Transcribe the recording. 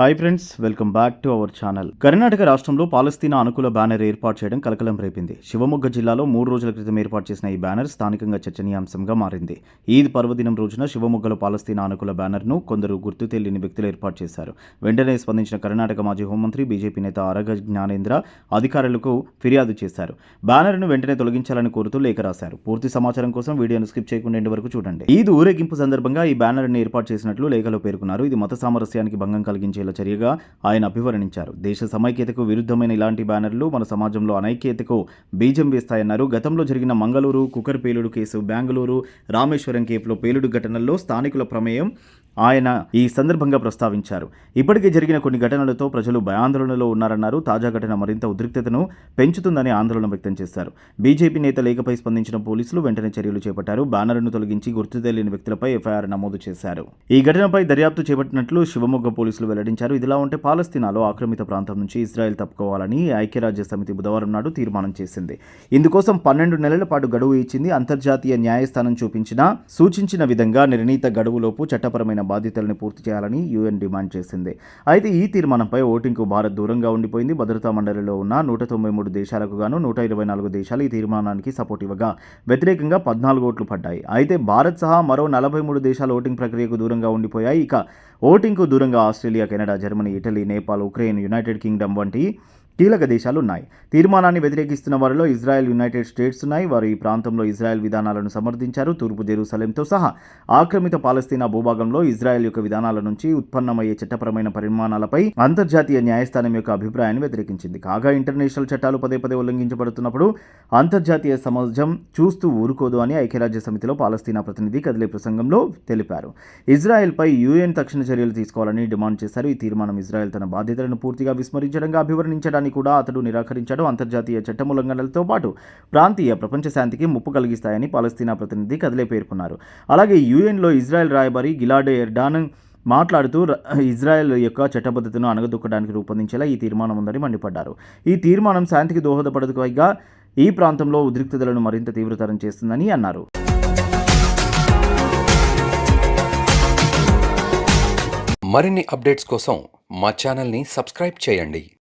Hi friends welcome back to our channel Karnataka రాష్ట్రంలో పాలస్తీనా అనుకూల బ్యానర్ ఏర్పాటు చేయడం కలకలం రేపింది. శివమొగ్గ జిల్లాలో మూడు రోజుల క్రితం ఏర్పాటు చేసిన ఈ బ్యానర్ స్థానికంగా చర్చనీయాంశంగా మారింది. ఈద్ పర్వదినం రోజున శివమొగ్గలో పాలస్తీనా అనుకూల బ్యానర్ను కొందరు గుర్తు తెలియని వ్యక్తులు ఏర్పాటు చేశారు. వెంటనే స్పందించిన కర్ణాటక మాజీ హోంమంత్రి బీజేపీ నేత అరగ జ్ఞానేంద్ర అధికారులకు ఫిర్యాదు చేశారు. బ్యానర్ను వెంటనే తొలగించాలని కోరుతూ లేఖ రాశారు. పూర్తి సమాచారం కోసం వీడియోను స్కిప్ చేయకుండా ఎండ్ వరకు చూడండి. ఈద్ ఊరేగింపు సందర్భంగా ఈ బ్యానర్ను ఏర్పాటు చేసినట్లు లేఖలో పేర్కొన్నారు. ఇది మత సామరస్యానికి భంగం కలిగించేలా చర్యగా ఆయన అభివర్ణించారు. దేశ సమైక్యతకు విరుద్ధమైన ఇలాంటి బ్యానర్లు మన సమాజంలో అనైక్యతకు బీజం వేస్తాయన్నారు. గతంలో జరిగిన మంగళూరు కుకర్ పేలుడు కేసు బెంగళూరు రామేశ్వరం కేపులో పేలుడు ఘటనల్లో స్థానికుల ప్రమేయం ఆయన ఈ సందర్భంగా ప్రస్తావించారు. ఇప్పటికే జరిగిన కొన్ని ఘటనలతో ప్రజలు భయాందోళనలో ఉన్నారన్నారు. తాజా ఘటన మరింత ఉద్రిక్తతను పెంచుతుందని ఆందోళన వ్యక్తం చేశారు. బీజేపీ నేత లేఖపై స్పందించిన పోలీసులు వెంటనే చర్యలు చేపట్టారు. బ్యానర్ను తొలగించి గుర్తు తెలియని వ్యక్తులపై ఎఫ్ఐఆర్ నమోదు చేశారు. ఈ ఘటనపై దర్యాప్తు చేపట్టినట్లు శివమొగ్గ పోలీసులు వెల్లడించారు. ఇదిలా ఉంటే పాలస్తీనాలో ఆక్రమిత ప్రాంతం నుంచి ఇజ్రాయెల్ తప్పుకోవాలని ఐక్యరాజ్య సమితి బుధవారం నాడు తీర్మానం చేసింది. ఇందుకోసం పన్నెండు నెలల పాటు గడువు ఇచ్చింది అంతర్జాతీయ న్యాయస్థానం చూపించిన సూచించిన విధంగా నిర్ణీత గడువులోపు చట్టపరమైన బాధ్యతలను పూర్తి చేయాలని యుఎన్ డిమాండ్ చేసింది. అయితే ఈ తీర్మానంపై ఓటింగ్కు భారత్ దూరంగా ఉండిపోయింది. భద్రతా మండలిలో ఉన్న నూట తొంభై మూడు దేశాలకు గాను నూట ఇరవై నాలుగు దేశాలు ఈ తీర్మానానికి సపోర్ట్ ఇవ్వగా వ్యతిరేకంగా పద్నాలుగు ఓట్లు పడ్డాయి. అయితే భారత్ సహా మరో నలభై మూడు దేశాలు ఓటింగ్ ప్రక్రియకు దూరంగా ఉండిపోయాయి. ఇక ఓటింగ్కు దూరంగా Australia Canada Germany Italy Nepal Ukraine United Kingdom వంటి కీలక దేశాలు ఉన్నాయి. తీర్మానాన్ని వ్యతిరేకిస్తున్న వారిలో ఇజ్రాయెల్ యునైటెడ్ స్టేట్స్ ఉన్నాయి. వారు ఈ ప్రాంతంలో ఇజ్రాయెల్ విధానాలను సమర్థించారు. తూర్పు జెరూసలేంతో సహా ఆక్రమిత పాలస్తీనా భూభాగంలో ఇజ్రాయెల్ యొక్క విధానాల నుంచి ఉత్పన్నమయ్యే చట్టపరమైన పరిమాణాలపై అంతర్జాతీయ న్యాయస్థానం యొక్క అభిప్రాయాన్ని వ్యతిరేకించింది. కాగా ఇంటర్నేషనల్ చట్టాలు పదే పదే ఉల్లంఘించబడుతున్నప్పుడు అంతర్జాతీయ సమాజం చూస్తూ ఊరుకోదు అని ఐక్యరాజ్య సమితిలో పాలస్తీనా ప్రతినిధి కదిలే ప్రసంగంలో తెలిపారు. ఇజ్రాయెల్పై యూఎన్ తక్షణ చర్యలు తీసుకోవాలని డిమాండ్ చేశారు. ఈ తీర్మానం ఇజ్రాయెల్ తన బాధ్యతలను పూర్తిగా విస్మరించడంగా అభివర్ణించడానికి కూడా అతడు నిరాకరించాడు. అంతర్జాతీయ చట్టం ఉల్లంఘనలతో పాటు ప్రాంతీయ ప్రపంచ శాంతికి ముప్పు కలిగిస్తాయని పాలస్తీనా ప్రతినిధి కదిలే పేర్కొన్నారు. అలాగే యూఎన్లో ఇజ్రాయెల్ రాయబారి గిలాడే ఎర్డాన్ మాట్లాడుతూ ఇజ్రాయెల్ యొక్క చట్టబద్ధతను అణగదొక్కడానికి రూపొందించేలా ఈ తీర్మానం ఉందని మండిపడ్డారు. ఈ తీర్మానం శాంతికి దోహదపడదు పైగా ఈ ప్రాంతంలో ఉద్రిక్తతలను మరింత తీవ్రతరం చేస్తుందని అన్నారు. మరిన్ని అప్డేట్స్ కోసం మా ఛానల్ని సబ్స్క్రైబ్ చేయండి.